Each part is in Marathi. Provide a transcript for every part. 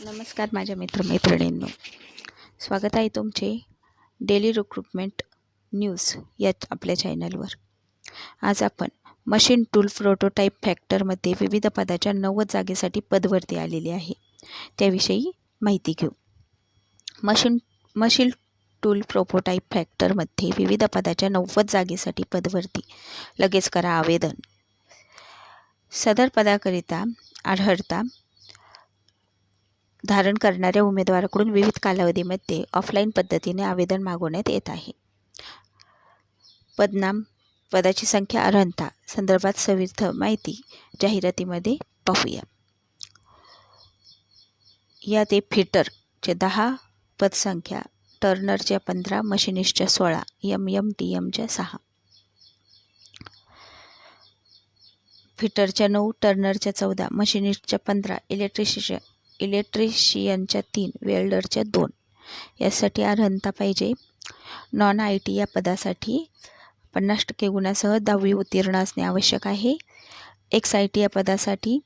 नमस्कार माझ्या मित्रमैत्रिणींनो. स्वागत आहे तुमचे डेली रिक्रुटमेंट न्यूज या आपल्या चॅनलवर आज आपण मशीन टूल प्रोटोटाईप फॅक्टरमध्ये विविध पदाच्या नव्वद जागेसाठी पदवरती आलेली आहे. त्याविषयी माहिती घेऊ. मशीन मशीन टूल प्रोटोटाईप फॅक्टरमध्ये विविध पदाच्या नव्वद जागेसाठी पदवरती. लगेच करा आवेदन. सदर पदाकरिता आढळता धारण करणाऱ्या उमेदवाराकडून विविध कालावधीमध्ये ऑफलाईन पद्धतीने आवेदन मागवण्यात येत आहे. पदनाम पदाची संख्या अर्हता संदर्भात सविस्तर माहिती जाहिरातीमध्ये पाहूया. यात ते फिटरचे दहा पदसंख्या टर्नरच्या पंधरा मशिनिस्टच्या सोळा एम एम टी एमच्या सहा. फिटरच्या नऊ टर्नरच्या चौदा मशिनिस्टच्या पंधरा इलेक्ट्रिशियन इलेक्ट्रिशियनच्या तीन वेल्डरच्या दोन. यासाठी अर्हता पाहिजे. नॉन आय टी या पदासाठी पन्नास टक्के गुणासह दहावी उत्तीर्ण असणे आवश्यक आहे. एक्स आय टी या पदासाठी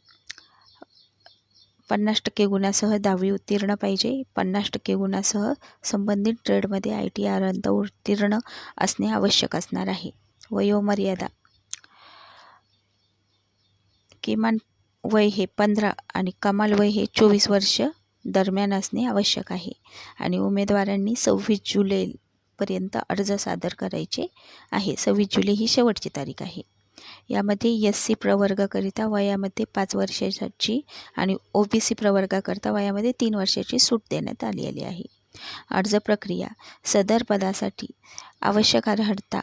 पन्नास टक्के गुणासह दहावी उत्तीर्ण पाहिजे. पन्नास टक्के गुणासह संबंधित ट्रेडमध्ये आय टी अर्हता उत्तीर्ण असणे आवश्यक असणार आहे. वयोमर्यादा. किमान वय हे पंधरा आणि कमाल वय हे चोवीस वर्ष दरम्यान असणे आवश्यक आहे. आणि उमेदवारांनी सव्वीस जुलैपर्यंत अर्ज सादर करायचे आहे. सव्वीस जुलै ही शेवटची तारीख आहे. यामध्ये एस सी प्रवर्गाकरिता वयामध्ये पाच वर्षाची आणि ओ बी सी प्रवर्गाकरिता वयामध्ये तीन वर्षाची सूट देण्यात आलेली आहे. अर्ज प्रक्रिया सदर पदासाठी आवश्यक अर्हता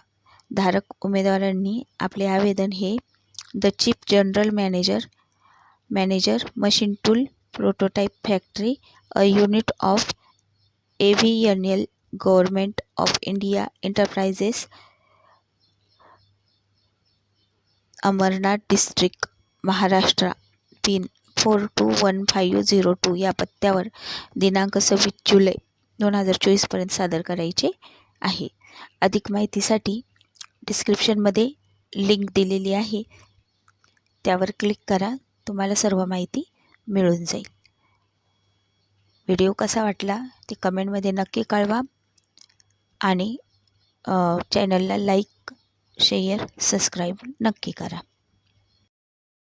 धारक उमेदवारांनी आपले आवेदन हे the chief general manager manager machine tool prototype factory a unit of A V N L government of India enterprises Amarnath district Maharashtra. Pin four two one five zero two या पत्त्यावर दिनांक सव्वीस जुलै दोन हजार चोवीसपर्यंत सादर करायचे आहे. अधिक माहितीसाठी डिस्क्रिप्शनमध्ये लिंक दिलेली आहे. त्यावर क्लिक करा. तुम्हाला सर्व माहिती मिळून जाईल. व्हिडिओ कसा वाटला ते कमेंटमध्ये नक्की कळवा आणि चॅनलला लाईक शेअर सबस्क्राईब नक्की करा.